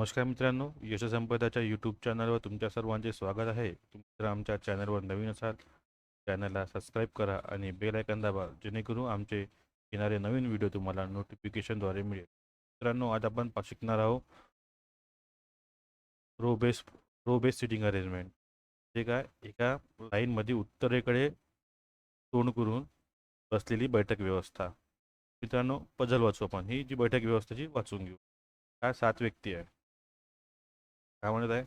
नमस्कार मित्रांनो यशसंपदाच्या यूट्यूब चॅनलवर तुमच्या सर्वांचे स्वागत आहे. तुम्ही जर आमच्या चॅनलवर नवीन असाल चॅनलला सबस्क्राईब करा आणि बेल आयकन दाबा जेणेकरून आमचे येणारे नवीन व्हिडिओ तुम्हाला नोटिफिकेशनद्वारे मिळेल. मित्रांनो आज आपण शिकणार आहोत row base row base sitting arrangement जे काय एका लाईनमध्ये उत्तरेकडे तोंड करून बसलेली बैठक व्यवस्था. मित्रांनो पझल वाचू आपण. ही जी बैठक व्यवस्थेची वाचून घेऊ. काय सात व्यक्ती आहे. काय म्हणत आहे?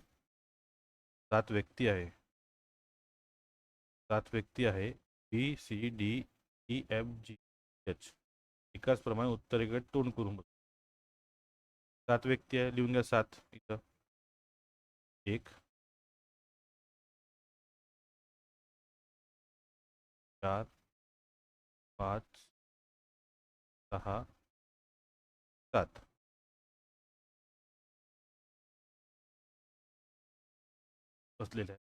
सात व्यक्ती आहे. सात व्यक्ती आहे. B C D E F G H एकाच प्रमाणे उत्तरेकडे तोंड करून बघ. सात व्यक्ती आहे. लिहून घ्या सात इथं. एक. चार. पाच. सहा. सात. बसलेल्या आहेत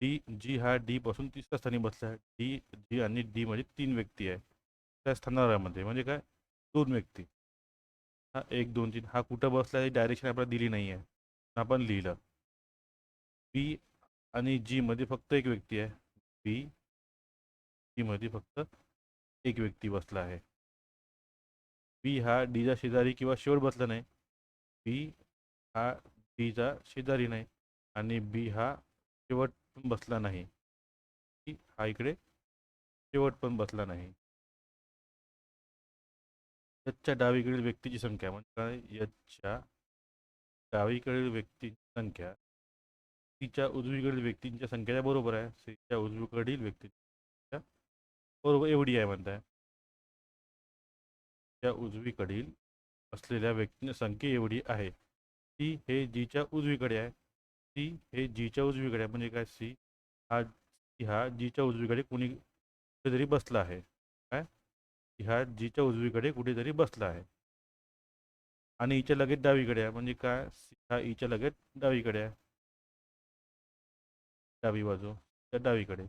डी जी हा डी पासून तिसऱ्या स्थानी बसला आहे. डी जी आणि डी म्हणजे तीन व्यक्ती आहे. त्या स्थानामध्ये म्हणजे काय? दोन व्यक्ती. हा एक दोन तीन. हा कुठं बसला आहे? डायरेक्शन आपल्याला दिली नाही आहे. आपण लिहिलं. बी आणि जी मध्ये फक्त एक व्यक्ती आहे. बी जी मध्ये फक्त एक व्यक्ती बसला आहे. बी हा डीचा शेजारी किंवा शेवट बसला नाही. बी हा डीचा शेजारी नाही. आणि बी हा शेवट पण बसला नाही. हा इकडे शेवट पण बसला नाही. यचच्या डावीकडील व्यक्तीची संख्या म्हणजे काय डावीकडील व्यक्तीची संख्या तिच्या उजवीकडील व्यक्तींच्या संख्येच्या बरोबर आहे. सीच्या उजवीकडील व्यक्तीच्या बरोबर एवढी आहे म्हणताय. त्या उजवीकडील असलेल्या व्यक्तींची संख्या एवढी आहे. ती हे जीच्या उजवीकडे आहे. सी हे जीच्या उजवीकडे म्हणजे काय सी? हा हा जीच्या उजवीकडे कुणी कुठेतरी बसला आहे. काय? ह्या हा जीच्या उजवीकडे कुठेतरी बसला आहे. आणि हिच्या लगेच डावीकडे आहे. म्हणजे काय? सी हा हिच्या लगेच डावीकडे आहे. डावी बाजू त्या डावीकडे.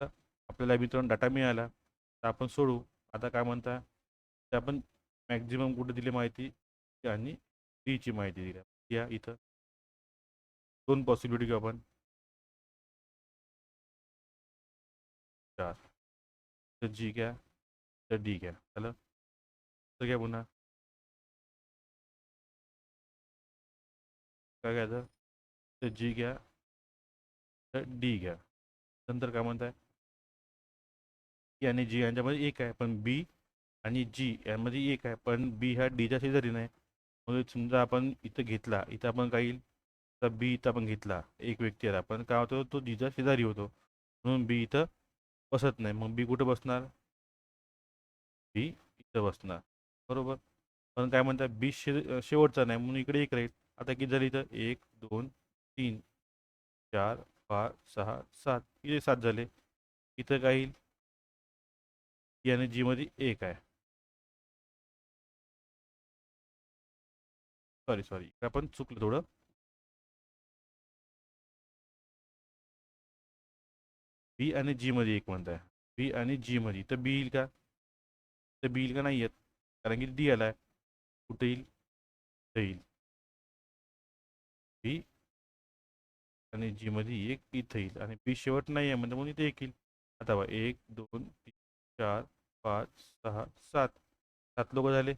तर आपल्याला मित्रांनो डाटा मिळाला. तर आपण सोडू. आता काय म्हणता? ते आपण मॅक्झिमम कुठे दिली माहिती? आणि डीची माहिती दिली. या इथं. दोन पॉसिबिलिटी घेऊ आपण. चार. तर जी घ्या तर डी घ्या. झालं? तर घ्या पुन्हा. काय घ्यायचं? तर जी घ्या तर डी घ्या. नंतर काय म्हणताय? आणि जी यांच्यामध्ये एक आहे पण बी आणि जी यामध्ये एक आहे पण बी हा डीच्या शेजारी नाही. म्हणजे समजा आपण इथं घेतला इथं आपण काही तर बी इथं आपण घेतला. एक व्यक्ती आला. पण काय होतो तो जिजा शेजारी होतो. म्हणून बी इथं बसत नाही. मग बी कुठं बसणार? बी इथं बसणार. बरोबर? पण काय म्हणतात बी शे शेवटचा नाही. म्हणून इकडे एक राहील. आता किती झाली इथं? एक दोन तीन चार पाच सहा सात. इथे सात झाले. इथं काय येईल? E याने जीमध्ये एक आहे. सॉरी सॉरी आपण चुकलं थोडं. बी आणि जी मध्ये एक म्हणत बी आणि जी मध्ये. तर बी येईल का? तर बी का? नाही येत. कारण की डी आला आहे कुठे येईल? येईल. बी आणि एक इथं येईल. आणि बी शेवट नाही आहे. म्हणजे म्हणून इथे एक येईल. आता बघा. एक, दोन, तीन, चार, पाच, सहा, सात. सात लोक झाले.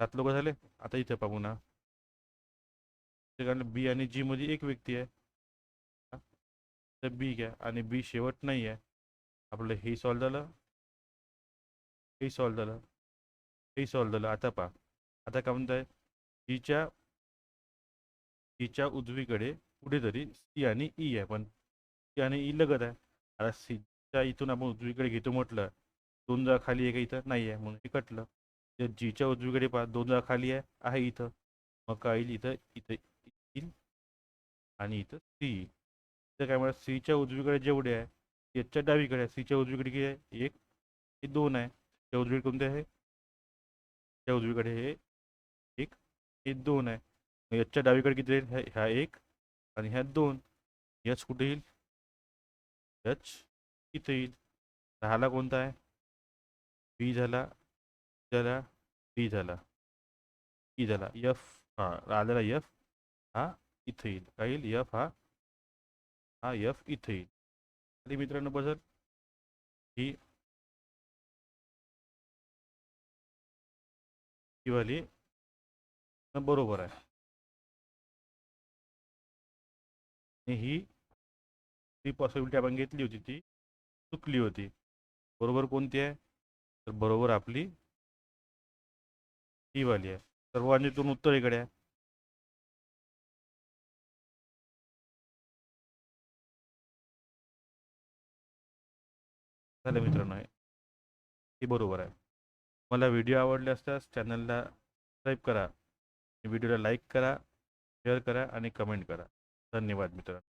सात लोक झाले. आता इथे पाहू ना. कारण बी आणि जी मध्ये एक व्यक्ती आहे. तर बी घ्या आणि बी शेवट नाही आहे. आपलं हे सॉल्व झालं. हे सॉल्व झालं. हे सॉल्व झालं. आता पहा. आता काय म्हणताय? जीच्या जीच्या उजवीकडे कुठेतरी सी आणि ई आहे. पण सी आणि ई लगत आहे. आता सीच्या इथून आपण उजवीकडे घेतो म्हटलं दोन जा खाली आहे का इथं? नाही आहे. म्हणून हे कटलं. तर जीच्या उजवीकडे पहा. दोन जा खाली आहे आहे इथं. मग काय येईल? इथं इथं येईल आणि इथं सी येईल. इथं काय म्हणा सीच्या उजवीकडे जेवढे आहे याच्या डावीकडे आहे. सीच्या उजवीकडे किती आहे एक हे दोन आहे. त्या उजवीकडे कोणते आहे? त्या उजवीकडे हे एक हे दोन आहे. याच्या डावीकडे किती येईल? ह्या ह्या एक आणि ह्या दोन. यच कुठे येईल? यच इथे येईल. राहिला कोणता आहे? बी झाला झाला बी झाला ई झाला. यफ हा आलेला यफ हा इथे येईल. काय येईल? यफ हा हा एफ इथे येईल. आणि मित्रांनो बघा. ही ही वाली बरोबर आहे. आणि ही ती पॉसिबिलिटी आपण घेतली होती ती चुकली होती. बरोबर कोणती आहे? तर बरोबर आपली ही वाली आहे. सर्वांनीतून उत्तर इकडे आहे. झालं मित्रांनो हे. हे बरोबर आहे. मला व्हिडिओ आवडले असल्यास चॅनलला सबस्क्राईब करा. व्हिडिओला लाईक करा शेअर करा आणि कमेंट करा. धन्यवाद मित्रांनो.